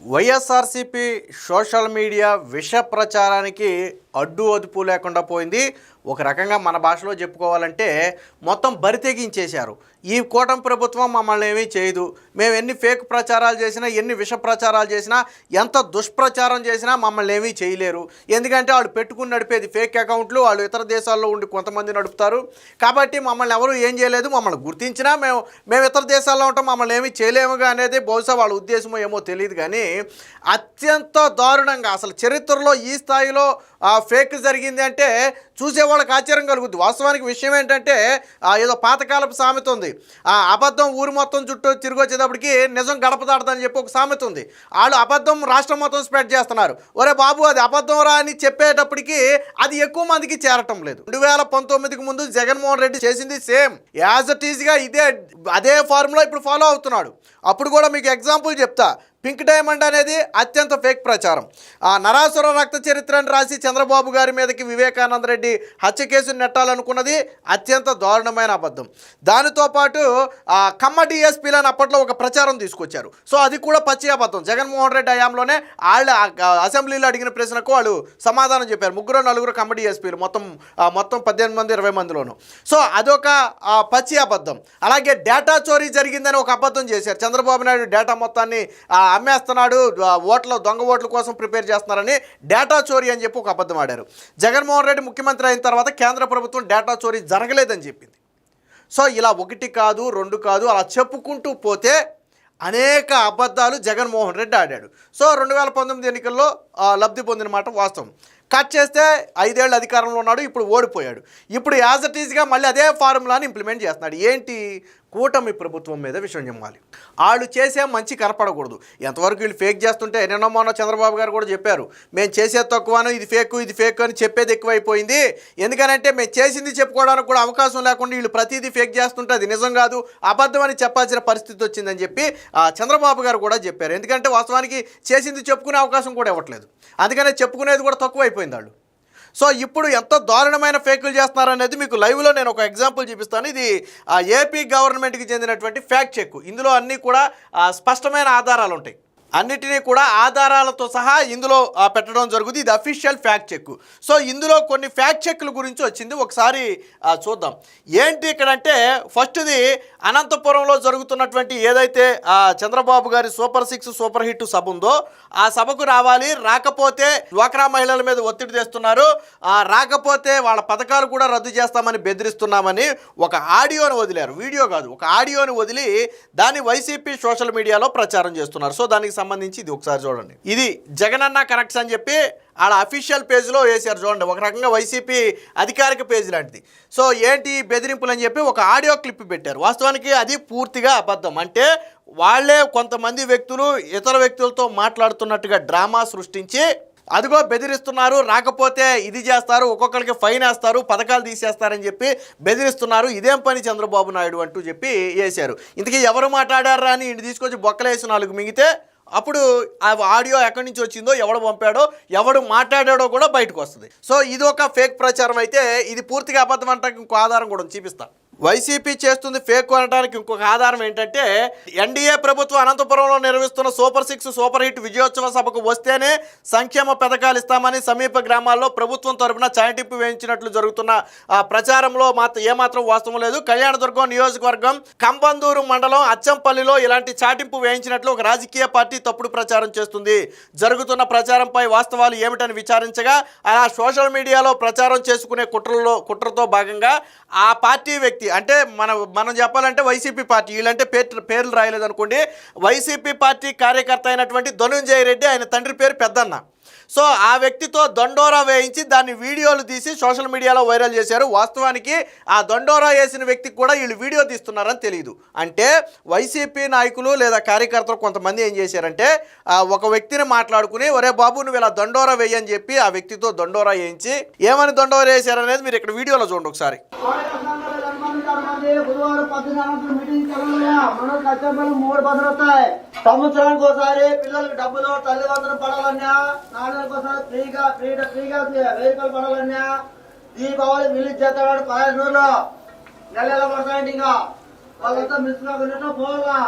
YSRCP social media విష ప్రచారానికి అడ్డు అదుపు లేకుండా పోయింది. ఒక రకంగా మన భాషలో చెప్పుకోవాలంటే మొత్తం బరితెగించేశారు ఈ కూటమి ప్రభుత్వం మమ్మల్ని ఏమీ చేయదు. మేము ఎన్ని ఫేక్ ప్రచారాలు చేసినా ఎన్ని విష ప్రచారాలు చేసినా ఎంత దుష్ప్రచారం చేసినా మమ్మల్ని ఏమీ చేయలేరు. ఎందుకంటే వాళ్ళు పెట్టుకుని నడిపేది ఫేక్ అకౌంట్లు వాళ్ళు ఇతర దేశాల్లో ఉండి కొంతమంది నడుపుతారు. కాబట్టి మమ్మల్ని ఎవరు ఏం చేయలేదు. మమ్మల్ని గుర్తించినా మేము మేము ఇతర దేశాల్లో ఉంటాం మమ్మల్ని ఏమీ చేయలేముగా అనేది బహుశా వాళ్ళ ఉద్దేశమో ఏమో తెలియదు కానీ అత్యంత దారుణంగా అసలు చరిత్రలో ఈ స్థాయిలో ఆ, ఫేక్ జరిగింది అంటే వాళ్ళకి ఆశ్చర్యం కలుగుద్ది. వాస్తవానికి విషయం ఏంటంటే ఏదో పాతకాలపు సామెత ఉంది. ఆ అబద్ధం ఊరు మొత్తం చుట్టూ తిరిగి వచ్చేటప్పటికి నిజం గడప దాడదని చెప్పి ఒక సామెత ఉంది. వాళ్ళు అబద్ధం రాష్ట్రం మొత్తం స్ప్రెడ్ చేస్తున్నారు. ఒరే బాబు అది అబద్ధం రా అని చెప్పేటప్పటికి అది ఎక్కువ మందికి చేరటం లేదు. రెండు వేల పంతొమ్మిదికి ముందు జగన్మోహన్ రెడ్డి చేసింది సేమ్. యాజ్ అట్ ఈజ్గా ఇదే అదే ఫార్ములా ఇప్పుడు ఫాలో అవుతున్నాడు. అప్పుడు కూడా మీకు ఎగ్జాంపుల్ చెప్తా. పింక్ డైమండ్ అనేది అత్యంత ఫేక్ ప్రచారం. ఆ నరాసుర రక్త చరిత్రను రాసి చంద్రబాబు గారి మీదకి వివేకానంద రెడ్డి హత్య కేసును నెట్టాలనుకున్నది అత్యంత దారుణమైన అబద్ధం. దానితో పాటు ఆ కమ్మ డిఎస్పీలను అప్పట్లో ఒక ప్రచారం తీసుకొచ్చారు. సో అది కూడా పచ్చి అబద్ధం. జగన్మోహన్ రెడ్డి హయాంలోనే వాళ్ళ అసెంబ్లీలో అడిగిన ప్రశ్నకు వాళ్ళు సమాధానం చెప్పారు. ముగ్గురు నలుగురు కమ్మ డిఎస్పీలు మొత్తం మొత్తం పద్దెనిమిది మంది ఇరవై మందిలోను. సో అదొక పచ్చి అబద్ధం. అలాగే డేటా చోరీ జరిగిందని ఒక అబద్ధం చేశారు. చంద్రబాబు నాయుడు డేటా మొత్తాన్ని ఆ, అమ్మేస్తున్నాడు ఓట్ల దొంగ ఓట్ల కోసం ప్రిపేర్ చేస్తున్నారని డేటా చోరీ అని చెప్పి ఒక అబద్ధం ఆడారు. జగన్మోహన్ రెడ్డి ముఖ్యమంత్రి అయిన తర్వాత కేంద్ర ప్రభుత్వం డేటా చోరీ జరగలేదని చెప్పింది. సో ఇలా ఒకటి కాదు రెండు కాదు అలా చెప్పుకుంటూ పోతే అనేక అబద్ధాలు జగన్మోహన్ రెడ్డి ఆడాడు. సో రెండు వేల పంతొమ్మిది ఎన్నికల్లో లబ్ధి పొందిన మాట వాస్తవం. కట్ చేస్తే ఐదేళ్ళు అధికారంలో ఉన్నాడు ఇప్పుడు ఓడిపోయాడు. ఇప్పుడు యాజ్ అట్ ఈజ్గా మళ్ళీ అదే ఫార్ములాని ఇంప్లిమెంట్ చేస్తున్నాడు. ఏంటి? కూటమి ప్రభుత్వం మీద విషయం చెప్పాలి. వాళ్ళు చేసే మంచి కనపడకూడదు. ఎంతవరకు వీళ్ళు ఫేక్ చేస్తుంటే నిన్న మొన్న చంద్రబాబు గారు కూడా చెప్పారు మేము చేసేది తక్కువను ఇది ఫేక్ ఇది ఫేక్ అని చెప్పేది ఎక్కువైపోయింది. ఎందుకనంటే మేము చేసింది చెప్పుకోవడానికి కూడా అవకాశం లేకుండా వీళ్ళు ప్రతిదీ ఫేక్ చేస్తుంటే అది నిజం కాదు అబద్ధం అని చెప్పాల్సిన పరిస్థితి వచ్చిందని చెప్పి ఆ, చంద్రబాబు గారు కూడా చెప్పారు. ఎందుకంటే వాస్తవానికి చేసింది చెప్పుకునే అవకాశం కూడా ఇవ్వట్లేదు. అందుకనే చెప్పుకునేది కూడా తక్కువైపోయింది. వాళ్ళు. సో ఇప్పుడు ఎంత దారుణమైన ఫేకులు చేస్తున్నారనేది మీకు లైవ్లో నేను ఒక ఎగ్జాంపుల్ చూపిస్తాను. ఇది ఆ, ఏపీ గవర్నమెంట్కి చెందినటువంటి ఫ్యాక్ట్ చెక్ ఇందులో అన్నీ కూడా స్పష్టమైన ఆధారాలు ఉంటాయి అన్నిటినీ కూడా ఆధారాలతో సహా ఇందులో పెట్టడం జరుగుతుంది. ఇది అఫీషియల్ ఫ్యాక్ట్ చెక్ సో ఇందులో కొన్ని ఫ్యాక్ట్ చెక్ల గురించి వచ్చింది. ఒకసారి చూద్దాం. ఏంటి ఇక్కడ అంటే ఫస్ట్ది అనంతపురంలో జరుగుతున్నటువంటి ఏదైతే చంద్రబాబు గారి సూపర్ సిక్స్ సూపర్ హిట్ సభ ఉందో ఆ సభకు రావాలి. రాకపోతే డ్వాక్రా మహిళల మీద ఒత్తిడి తెస్తున్నారు. రాకపోతే వాళ్ళ పథకాలు కూడా రద్దు చేస్తామని బెదిరిస్తున్నామని ఒక ఆడియోని వదిలారు. వీడియో కాదు ఒక ఆడియోని వదిలి దాన్ని వైసీపీ సోషల్ మీడియాలో ప్రచారం చేస్తున్నారు. సో దానికి సంబంధించి ఇది ఒకసారి చూడండి. ఇది జగనన్న కరెక్ట్స్ అని చెప్పి ఆడ అఫీషియల్ పేజ్లో వేశారు చూడండి. ఒక రకంగా వైసీపీ అధికారిక పేజ్ లాంటిది. సో ఏంటి బెదిరింపులు అని చెప్పి ఒక ఆడియో క్లిప్ పెట్టారు. వాస్తవానికి అది పూర్తిగా అబద్ధం. అంటే వాళ్ళే కొంతమంది వ్యక్తులు ఇతర వ్యక్తులతో మాట్లాడుతున్నట్టుగా డ్రామా సృష్టించి అదిగో బెదిరిస్తున్నారు రాకపోతే ఇది చేస్తారు ఒక్కొక్కరికి ఫైన్ వేస్తారు పథకాలు తీసేస్తారని చెప్పి బెదిరిస్తున్నారు. ఇదేం పని చంద్రబాబు నాయుడు అంటూ చెప్పి వేశారు. ఇంతకీ ఎవరు మాట్లాడారా అని ఇంటి తీసుకొచ్చి బొక్కలేసి నాలుగు మింగితే అప్పుడు ఆ ఆడియో ఎక్కడి నుంచి వచ్చిందో ఎవడు పంపాడో ఎవడు మాట్లాడాడో కూడా బయటకు వస్తుంది. సో ఇది ఒక ఫేక్ ప్రచారం అయితే ఇది పూర్తిగా అబద్ధం అంటానికి ఇంకో ఆధారం కూడా చూపిస్తాను చూపిస్తా. వైసీపీ చేస్తుంది ఫేక్ అనడానికి ఇంకొక ఆధారం ఏంటంటే ఎన్డీఏ ప్రభుత్వం అనంతపురంలో నిర్వహిస్తున్న సూపర్ సిక్స్ సూపర్ హిట్ విజయోత్సవ సభకు వస్తేనే సంక్షేమ పథకాలు ఇస్తామని సమీప గ్రామాల్లో ప్రభుత్వం తరపున చాటింపు వేయించినట్లు జరుగుతున్న ఆ, ప్రచారంలో మాత్రం ఏమాత్రం వాస్తవం లేదు. కళ్యాణదుర్గం నియోజకవర్గం కంబందూరు మండలం అచ్చంపల్లిలో ఇలాంటి చాటింపు వేయించినట్లు ఒక రాజకీయ పార్టీ తప్పుడు ప్రచారం చేస్తుంది. జరుగుతున్న ప్రచారంపై వాస్తవాలు ఏమిటని విచారించగా అలా సోషల్ మీడియాలో ప్రచారం చేసుకునే కుట్రలో కుట్రతో భాగంగా ఆ పార్టీ వ్యక్తి అంటే మన మనం చెప్పాలంటే వైసీపీ పార్టీ. వీళ్ళంటే పేరు పేర్లు రాయలేదు అనుకోండి. వైసీపీ పార్టీ కార్యకర్త అయినటువంటి ధనుంజయ రెడ్డి ఆయన తండ్రి పేరు పెద్దన్న. సో ఆ వ్యక్తితో దొండోరా వేయించి దాన్ని వీడియోలు తీసి సోషల్ మీడియాలో వైరల్ చేశారు. వాస్తవానికి ఆ దొండోరా వేసిన వ్యక్తికి కూడా వీళ్ళు వీడియో తీస్తున్నారని తెలియదు అంటే వైసీపీ నాయకులు లేదా కార్యకర్తలు కొంతమంది ఏం చేశారంటే ఒక వ్యక్తిని మాట్లాడుకుని ఒరే బాబు నువ్వు ఇలా దొండోరా వేయని చెప్పి ఆ వ్యక్తితో దొండోరా వేయించి ఏమని దొండోరా వేశారనేది మీరు ఇక్కడ వీడియోలో చూడండి ఒకసారి. పద్దెనిమిది మీటింగ్ తెలంగాణ. కష్టపడి మూడు బస్సులు వస్తాయి సంవత్సరానికి ఒకసారి పిల్లలకి డబ్బులు తల్లిదండ్రులు పడాలన్నా నాలుగు ఒకసారి ఫ్రీగా ఫ్రీ ఫ్రీగా వెయ్యి రూపాయలు పడాలన్నా దీపావళి రిలీజ్ చేస్తాడు పదహైదు రోజులు నెల నెల పడతాయండి ఇంకా. వాళ్ళంతా మిస్ కాకుండా పోవాలా?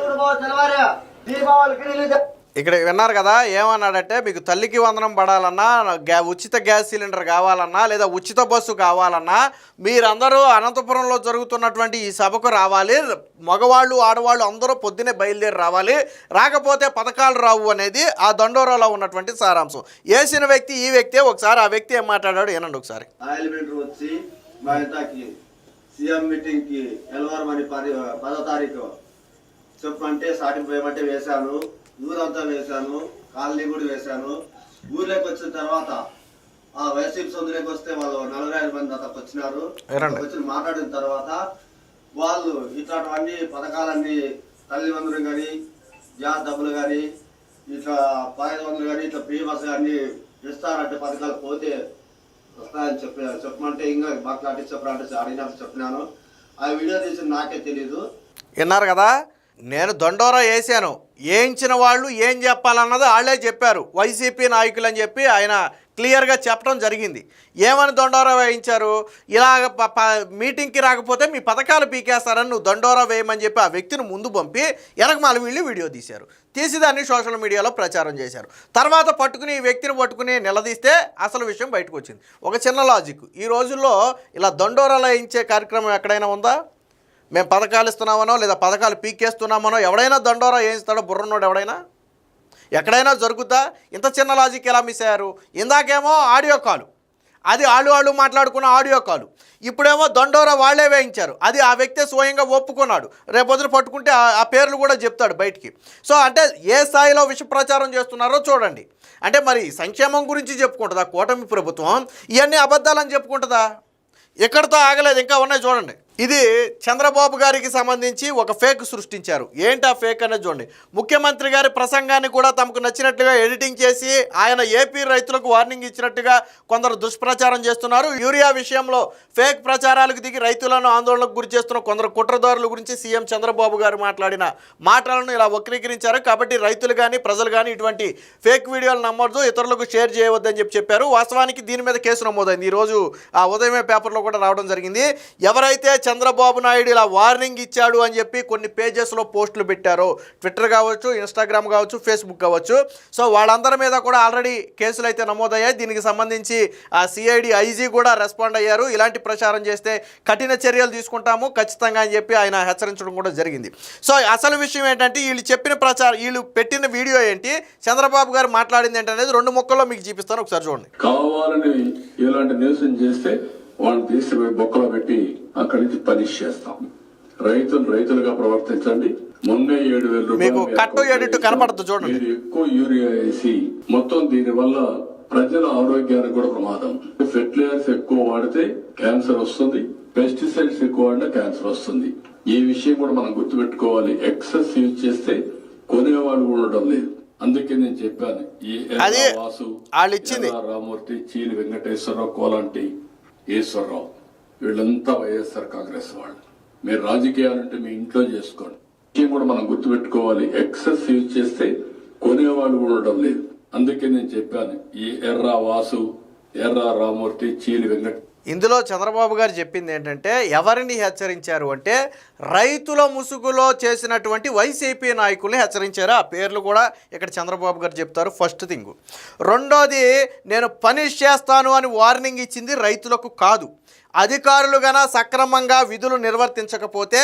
కూడా పోవాలి తెలవారు దీపావళికి రిలీజ్ ఇక్కడ విన్నారు కదా ఏమన్నాడంటే మీకు తల్లికి వందనం పడాలన్నా గ్యా ఉచిత గ్యాస్ సిలిండర్ కావాలన్నా లేదా ఉచిత బస్సు కావాలన్నా మీరందరూ అనంతపురంలో జరుగుతున్నటువంటి ఈ సభకు రావాలి. మగవాళ్ళు ఆడవాళ్ళు అందరూ పొద్దునే బయలుదేరి రావాలి. రాకపోతే పథకాలు రావు అనేది ఆ దండోరాలో ఉన్నటువంటి సారాంశం. వేసిన వ్యక్తి ఈ వ్యక్తే ఒకసారి ఆ వ్యక్తి ఏం మాట్లాడాడు ఏనండి ఒకసారి. వచ్చి మా సీఎం ఎల్వరం అని పదో తారీఖు చెప్పంటే సాటింపు పోయమంటే వేశాను. ఊరంతా వేశాను కాలనీ కూడా వేశాను. ఊర్లోకి వచ్చిన తర్వాత ఆ వైసీపీ సొందులోకి వస్తే వాళ్ళు నలభై ఐదు మంది అంతకు వచ్చినారు. వచ్చి మాట్లాడిన తర్వాత వాళ్ళు ఇట్లాంటివన్నీ పథకాలన్నీ తల్లి వందలు కానీ గ్యాస్ డబ్బులు కానీ ఇట్లా పదహైదు వందలు కానీ ఇట్లా ఫ్రీ బస్ కానీ ఇస్తారంటే పథకాలు పోతే వస్తాయని చెప్పి చెప్పమంటే ఇంకా మాట్లాడి చెప్పాలంటే అడిగినప్పుడు చెప్పినాను. ఆ వీడియో తీసి నాకే తెలీదు. విన్నారు కదా? నేను దొండోరా వేసాను వేయించిన వాళ్ళు ఏం చెప్పాలన్నది వాళ్ళే చెప్పారు. వైసీపీ నాయకులు అని చెప్పి ఆయన క్లియర్గా చెప్పడం జరిగింది. ఏమని దొండోరా వేయించారు? ఇలాగ ప- ప- మీటింగ్కి రాకపోతే మీ పథకాలు పీకేస్తారని నువ్వు దొండోరా వేయమని చెప్పి ఆ వ్యక్తిని ముందు పంపి వెనకమాల వీళ్ళు వీడియో తీశారు. తీసి దాన్ని సోషల్ మీడియాలో ప్రచారం చేశారు. తర్వాత పట్టుకుని ఈ వ్యక్తిని పట్టుకుని నిలదీస్తే అసలు విషయం బయటకు వచ్చింది. ఒక చిన్న లాజిక్ ఈ రోజుల్లో ఇలా దొండోరాలో వేయించే కార్యక్రమం ఎక్కడైనా ఉందా? మేము పథకాలు ఇస్తున్నామనో లేదా పథకాలు పీకేస్తున్నామనో ఎవడైనా దండోరా వేయిస్తాడో బుర్రన్నోడు ఎవడైనా? ఎక్కడైనా జరుగుతా? ఇంత చిన్న లాజిక్ ఎలా మిస్ అయ్యారు? ఇందాకేమో ఆడియో కాలు అది ఆళ్ళు ఆళ్ళు మాట్లాడుకున్న ఆడియో కాలు ఇప్పుడేమో దండోరా వాళ్ళే వేయించారు. అది ఆ వ్యక్తే స్వయంగా ఒప్పుకున్నాడు. రేపొద్దున పట్టుకుంటే ఆ- ఆ పేర్లు కూడా చెప్తాడు బయటికి. సో అంటే ఏ స్థాయిలో విష ప్రచారం చేస్తున్నారో చూడండి. అంటే మరి సంక్షేమం గురించి చెప్పుకుంటుందా? కూటమి ప్రభుత్వం? ఇవన్నీ అబద్ధాలని చెప్పుకుంటుందా? ఎక్కడితో ఆగలేదు ఇంకా ఉన్నాయి చూడండి. ఇది చంద్రబాబు గారికి సంబంధించి ఒక ఫేక్ సృష్టించారు. ఏంటి ఆ ఫేక్ అనేది చూడండి. ముఖ్యమంత్రి గారి ప్రసంగాన్ని కూడా తమకు నచ్చినట్టుగా ఎడిటింగ్ చేసి ఆయన ఏపీ రైతులకు వార్నింగ్ ఇచ్చినట్టుగా కొందరు దుష్ప్రచారం చేస్తున్నారు. యూరియా విషయంలో ఫేక్ ప్రచారాలకు దిగి రైతులను ఆందోళనకు గురి చేస్తున్న కొందరు కుట్రదారుల గురించి సీఎం చంద్రబాబు గారు మాట్లాడిన మాటలను ఇలా వక్రీకరించారు. కాబట్టి రైతులు కానీ ప్రజలు కానీ ఇటువంటి ఫేక్ వీడియోలు నమ్మొద్దు. ఇతరులకు షేర్ చేయవద్దని చెప్పి చెప్పారు. వాస్తవానికి దీని మీద కేసు నమోదైంది. ఈరోజు ఆ ఉదయమే పేపర్లో కూడా రావడం జరిగింది. ఎవరైతే చంద్రబాబు నాయుడు ఇలా వార్నింగ్ ఇచ్చాడు అని చెప్పి కొన్ని పేజెస్లో పోస్టులు పెట్టారు. ట్విట్టర్ కావచ్చు ఇన్స్టాగ్రామ్ కావచ్చు ఫేస్బుక్ కావచ్చు. సో వాళ్ళందరి మీద కూడా ఆల్రెడీ కేసులు అయితే నమోదయ్యాయి. దీనికి సంబంధించి ఆ సిఐడి ఐజీ కూడా రెస్పాండ్ అయ్యారు. ఇలాంటి ప్రచారం చేస్తే కఠిన చర్యలు తీసుకుంటాము. ఖచ్చితంగా అని చెప్పి ఆయన హెచ్చరించడం కూడా జరిగింది. సో అసలు విషయం ఏంటంటే వీళ్ళు చెప్పిన ప్రచారం వీళ్ళు పెట్టిన వీడియో ఏంటి? చంద్రబాబు గారు మాట్లాడింది ఏంటనేది రెండు ముక్కల్లో మీకు చూపిస్తాను. ఒకసారి చూడండి. కావాలని ఇలాంటి నిరసన చేస్తే వాళ్ళని తీసుకుపోయి బొక్కలో పెట్టి అక్కడి నుంచి పనిష్ చేస్తాం. రైతులు రైతులుగా ప్రవర్తించండి. మొన్నే ఏడు వేల రూపాయలు కనపడుతుంది చూడండి. మీరు ఎక్కువ యూరియా వేసి మొత్తం దీని వల్ల ప్రజల ఆరోగ్యానికి కూడా ప్రమాదం. ఫెర్టిలైజర్స్ ఎక్కువ వాడితే క్యాన్సర్ వస్తుంది. పెస్టిసైడ్స్ ఎక్కువ వాడినా క్యాన్సర్ వస్తుంది. ఈ విషయం కూడా మనం గుర్తుపెట్టుకోవాలి. ఎక్సెస్ యూజ్ చేస్తే కొనేవాళ్ళు కూడా ఉండడం లేదు. అందుకే నేను చెప్పాను. ఈ వాసు వాళ్ళు రామూర్తి చీలి వెంకటేశ్వరరావు కోలంటి ఈశ్వరరావు వీళ్ళంతా వైఎస్ఆర్ కాంగ్రెస్ వాళ్ళు. మీరు రాజకీయాలంటే మీ ఇంట్లో చేసుకోండి. కూడా మనం గుర్తుపెట్టుకోవాలి. ఎక్సెస్ యూజ్ చేస్తే కొనేవాళ్ళు కూడా ఉండడం లేదు. అందుకే నేను చెప్పాను ఈ ఎర్ర వాసు ఎర్ర రామూర్తి చీలి వెంకట ఇందులో చంద్రబాబు గారు చెప్పింది ఏంటంటే ఎవరిని హెచ్చరించారు అంటే రైతుల ముసుగులో చేసినటువంటి వైసీపీ నాయకుల్ని హెచ్చరించారు. ఆ పేర్లు కూడా ఇక్కడ చంద్రబాబు గారు చెప్తారు ఫస్ట్ థింగ్ రెండోది నేను పనిష్ చేస్తాను అని వార్నింగ్ ఇచ్చింది రైతులకు కాదు. అధికారులు గన సక్రమంగా విధులు నిర్వర్తించకపోతే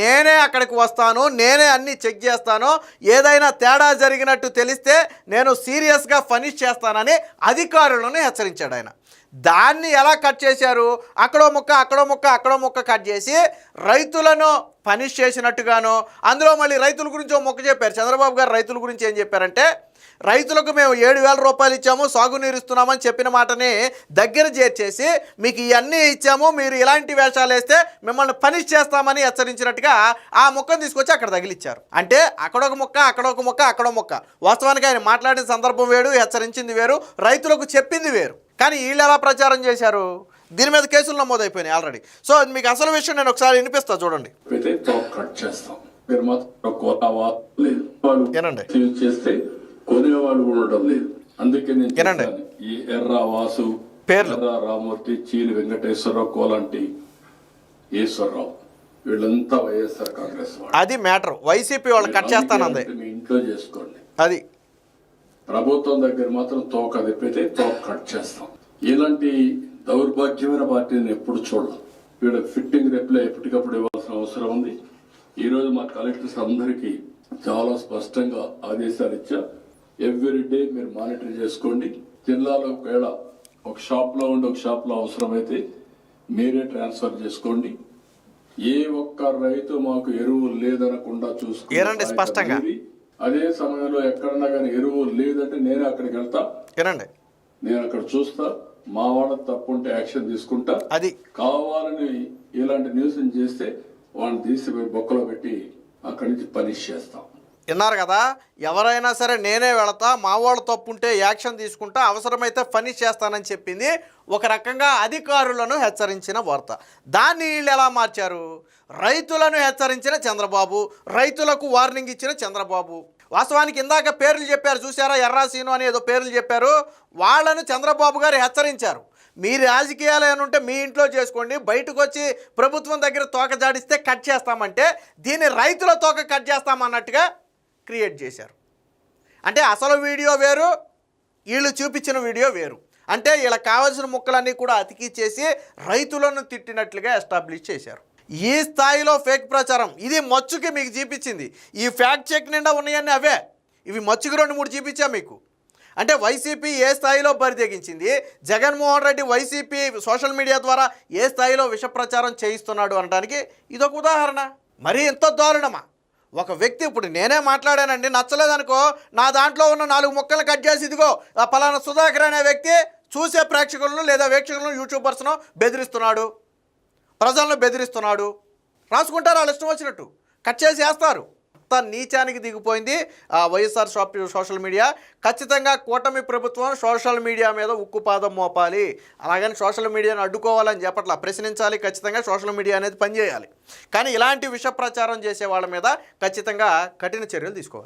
నేనే అక్కడికి వస్తాను నేనే అన్ని చెక్ చేస్తాను ఏదైనా తేడా జరిగినట్టు తెలిస్తే నేను సీరియస్గా పనిష్ చేస్తానని అధికారులను హెచ్చరించాడు ఆయన. దాన్ని ఎలా కట్ చేశారు? అక్కడో ముక్క అక్కడో ముక్క అక్కడో ముక్క కట్ చేసి రైతులను పనిష్ చేసినట్టుగాను అందులో మళ్ళీ రైతుల గురించి ఒక మొక్క చెప్పారు. చంద్రబాబు గారు రైతుల గురించి ఏం చెప్పారంటే రైతులకు మేము ఏడు వేల రూపాయలు ఇచ్చాము సాగునీరు ఇస్తున్నామని చెప్పిన మాటని దగ్గర చేర్చేసి మీకు ఇవన్నీ ఇచ్చాము మీరు ఇలాంటి వేషాలు వేస్తే మిమ్మల్ని పనిష్ చేస్తామని హెచ్చరించినట్టుగా ఆ మొక్కను తీసుకొచ్చి అక్కడ తగిలిచ్చారు. అంటే అక్కడొక మొక్క అక్కడొక మొక్క అక్కడో మొక్క. వాస్తవానికి ఆయన మాట్లాడిన సందర్భం వేరు హెచ్చరించింది వేరు రైతులకు చెప్పింది వేరు. కానీ వీళ్ళు ఎలా ప్రచారం చేశారు? దీని మీద కేసులు నమోదైపోయినాయి ఆల్రెడీ సో మీకు అసలు విషయం నేను ఒకసారి వినిపిస్తా చూడండి. ఈ ఎర్ర వాసు పేర్లు. రామూర్తి చీలి వెంకటేశ్వరరావు కోలంటి ఈశ్వరరావు. వీళ్ళంతా వైఎస్ఆర్ కాంగ్రెస్ అది మ్యాటర్. వైసీపీ వాళ్ళు కట్ చేస్తానంది. ఇంట్లో చేసుకోండి. అది ప్రభుత్వం దగ్గర మాత్రం తోక తిప్పితే తోక కట్ చేస్తాం. ఇలాంటి దౌర్భాగ్యమైన పార్టీని ఎప్పుడు చూడడం వీళ్ళ ఫిట్టింగ్ రిప్లై ఎప్పటికప్పుడు ఇవ్వాల్సిన అవసరం ఉంది. ఈ రోజు మా కలెక్టర్స్ అందరికీ చాలా స్పష్టంగా ఆదేశాలు ఇచ్చా ఎవ్రీ డే మీరు మానిటర్ చేసుకోండి. జిల్లాలో ఒకవేళ ఒక షాప్లో ఉండి ఒక షాప్లో అవసరమైతే మీరే ట్రాన్స్ఫర్ చేసుకోండి. ఏ ఒక్క రైతు మాకు ఎరువు లేదనకుండా బాధ్యత స్పష్టంగా? అదే సమయంలో ఎక్కడన్నా కానీ ఎరువు లేదంటే నేనే అక్కడికి వెళ్తా. వినండి. నేను అక్కడ చూస్తా. మా వాళ్ళ తప్పు ఉంటే యాక్షన్ తీసుకుంటా. అది. కావాలని ఇలాంటి న్యూస్ చేస్తే వాళ్ళని తీసి బొక్కలో పెట్టి అక్కడి నుంచి పనిష్ చేస్తాం. విన్నారు కదా? ఎవరైనా సరే నేనే వెళతా మా వాళ్ళు తప్పుంటే యాక్షన్ తీసుకుంటా అవసరమైతే ఫనిష్ చేస్తానని చెప్పింది ఒక రకంగా అధికారులను హెచ్చరించిన వార్త. దాన్ని వీళ్ళు ఎలా మార్చారు? రైతులను హెచ్చరించిన చంద్రబాబు రైతులకు వార్నింగ్ ఇచ్చిన చంద్రబాబు. వాస్తవానికి ఇందాక పేర్లు చెప్పారు చూసారా ఎర్రాసీను అని ఏదో పేర్లు చెప్పారు. వాళ్ళను చంద్రబాబు గారు హెచ్చరించారు. మీ రాజకీయాలు ఏమంటే మీ ఇంట్లో చేసుకోండి బయటకు వచ్చి ప్రభుత్వం దగ్గర తోక జాడిస్తే కట్ చేస్తామంటే దీన్ని రైతుల తోక కట్ చేస్తామన్నట్టుగా క్రియేట్ చేశారు. అంటే అసలు వీడియో వేరు వీళ్ళు చూపించిన వీడియో వేరు. అంటే వీళ్ళకి కావాల్సిన ముక్కలన్నీ కూడా అతికిచ్చేసి రైతులను తిట్టినట్లుగా ఎస్టాబ్లిష్ చేశారు. ఈ స్థాయిలో ఫేక్ ప్రచారం ఇది మచ్చుకి మీకు చూపించింది. ఈ ఫ్యాక్ట్ చెక్ నిండా ఉన్నాయన్నీ అవే. ఇవి మచ్చుకి రెండు మూడు చూపించా మీకు. అంటే వైసీపీ ఏ స్థాయిలో బరితెగించింది? Jaganmohan Reddy YCP social media ద్వారా ఏ స్థాయిలో విష ప్రచారం చేయిస్తున్నాడు అనడానికి ఇదొక ఉదాహరణ. మరీ ఎంత దారుణమా? ఒక వ్యక్తి ఇప్పుడు నేనే మాట్లాడానండి నచ్చలేదనుకో నా దాంట్లో ఉన్న నాలుగు ముక్కలు కట్ చేసి ఇదిగో ఆ పలానా సుధాకర్ అనే వ్యక్తి చూసే ప్రేక్షకులను లేదా వీక్షకులను యూట్యూబర్స్ను బెదిరిస్తున్నాడు. ప్రజలను బెదిరిస్తున్నాడు. రాసుకుంటారు వాళ్ళు ఇష్టం వచ్చినట్టు. కట్ చేసి వేస్తారు. అంత నీచానికి దిగిపోయింది ఆ వైఎస్ఆర్ సోషల్ మీడియా. ఖచ్చితంగా కూటమి ప్రభుత్వం సోషల్ మీడియా మీద ఉక్కుపాదం మోపాలి. అలాగని సోషల్ మీడియాను అడ్డుకోవాలని చెప్పట్లా ప్రశ్నించాలి. ఖచ్చితంగా సోషల్ మీడియా అనేది పనిచేయాలి. కానీ ఇలాంటి విష ప్రచారం చేసే వాళ్ళ మీద ఖచ్చితంగా కఠిన చర్యలు తీసుకోవాలి.